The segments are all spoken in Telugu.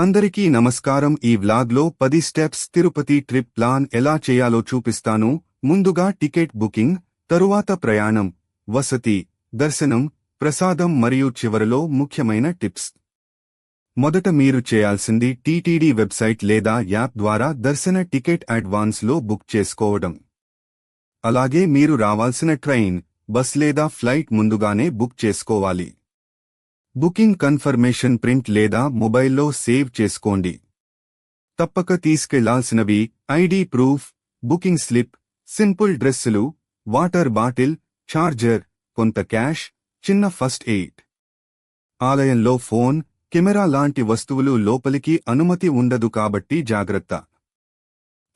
అందరికీ నమస్కారం. ఈ వ్లాగ్లో పది స్టెప్స్ తిరుపతి ట్రిప్ ప్లాన్ ఎలా చేయాలో చూపిస్తాను. ముందుగా టికెట్ బుకింగ్ తరువాత ప్రయాణం వసతి దర్శనం ప్రసాదం మరియు చివరలో ముఖ్యమైన టిప్స్. మొదట మీరు చేయాల్సింది టీటీడీ వెబ్సైట్ లేదా యాప్ ద్వారా దర్శన టికెట్ అడ్వాన్స్లో బుక్ చేసుకోవడం. అలాగే మీరు రావాల్సిన ట్రైన్ బస్ లేదా ఫ్లైట్ ముందుగానే బుక్ చేసుకోవాలి. బుకింగ్ కన్ఫర్మేషన్ ప్రింట్ లేదా మొబైల్లో సేవ్ చేసుకోండి. తప్పక తీసుకెళ్ళాల్సినవి ID proof booking slip simple డ్రెస్సులు వాటర్ బాటిల్ ఛార్జర్ కొంత క్యాష్ చిన్న ఫస్ట్ ఎయిడ్. ఆలయంలో ఫోన్ కెమెరా లాంటి వస్తువులు లోపలికి అనుమతి ఉండదు కాబట్టి జాగ్రత్త.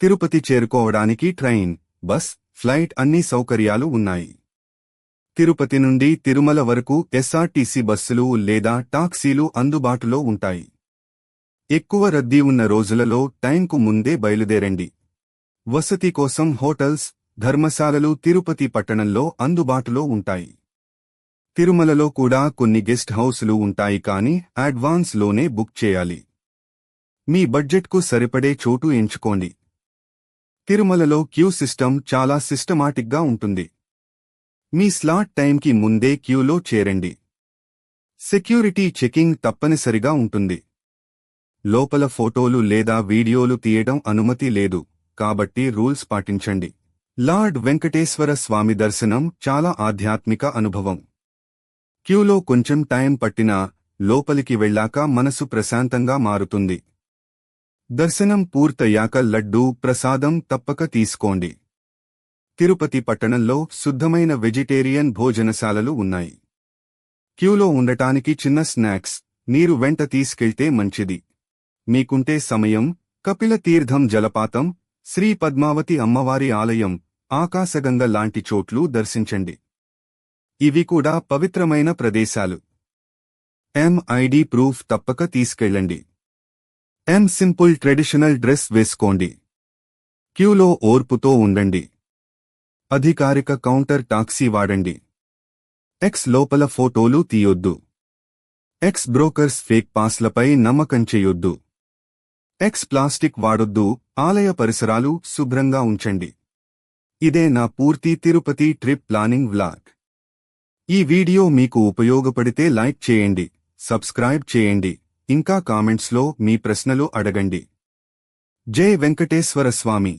తిరుపతి చేరుకోవడానికి ట్రైన్ బస్ ఫ్లైట్ అన్ని సౌకర్యాలు ఉన్నాయి. తిరుపతి నుండి తిరుమల వరకు ఎస్ఆర్టీసీ బస్సులు లేదా టాక్సీలు అందుబాటులో ఉంటాయి. ఎక్కువ రద్దీ ఉన్న రోజులలో టైంకు ముందే బయలుదేరండి. వసతి కోసం హోటల్స్ ధర్మశాలలు తిరుపతి పట్టణంలో అందుబాటులో ఉంటాయి. తిరుమలలో కూడా కొన్ని గెస్ట్ హౌసులు ఉంటాయి కానీ అడ్వాన్స్లోనే బుక్ చేయాలి. మీ బడ్జెట్కు సరిపడే చోటు ఎంచుకోండి. తిరుమలలో క్యూ సిస్టమ్ చాలా సిస్టమాటిక్గా ఉంటుంది. మీ స్లాట్ టైంకి ముందే క్యూలో చేరండి. సెక్యూరిటీ చెకింగ్ తప్పనిసరిగా ఉంటుంది. లోపల ఫోటోలు లేదా వీడియోలు తీయడం అనుమతి లేదు కాబట్టి రూల్స్ పాటించండి. లార్డ్ వెంకటేశ్వర స్వామి దర్శనం చాలా ఆధ్యాత్మిక అనుభవం. క్యూలో కొంచెం టైం పట్టినా లోపలికి వెళ్ళాక మనసు ప్రశాంతంగా మారుతుంది. దర్శనం పూర్తయ్యాక లడ్డూ ప్రసాదం తప్పక తీసుకోండి. తిరుపతి పట్టణంలో శుద్ధమైన వెజిటేరియన్ భోజనశాలలు ఉన్నాయి. క్యూలో ఉండటానికి చిన్న స్నాక్స్ నీరు వెంట తీసుకెళ్తే మంచిది. మీకుంటే సమయం కపిల తీర్థం జలపాతం శ్రీ పద్మావతి అమ్మవారి ఆలయం ఆకాశగంగ లాంటి చోట్లు దర్శించండి. ఇవి కూడా పవిత్రమైన ప్రదేశాలు. ఎం ఐడి ప్రూఫ్ తప్పక తీసుకెళ్ళండి. ఎం సింపుల్ ట్రెడిషనల్ డ్రెస్ వేసుకోండి. క్యూలో ఓర్పుతో ఉండండి. అధికారిక కౌంటర్ టాక్సీ వాడండి. ఎక్స్ లోపల ఫోటోలు తీయొద్దు. ఎక్స్ బ్రోకర్స్ ఫేక్ పాస్లపై నమ్మకం చేయొద్దు. ఎక్స్ ప్లాస్టిక్ వాడొద్దు ఆలయ పరిసరాలు శుభ్రంగా ఉంచండి. ఇదే నా పూర్తి తిరుపతి ట్రిప్ ప్లానింగ్ వ్లాగ్. ఈ వీడియో మీకు ఉపయోగపడితే లైక్ చేయండి సబ్స్క్రైబ్ చేయండి ఇంకా కామెంట్స్లో మీ ప్రశ్నలు అడగండి. జై వెంకటేశ్వర స్వామి.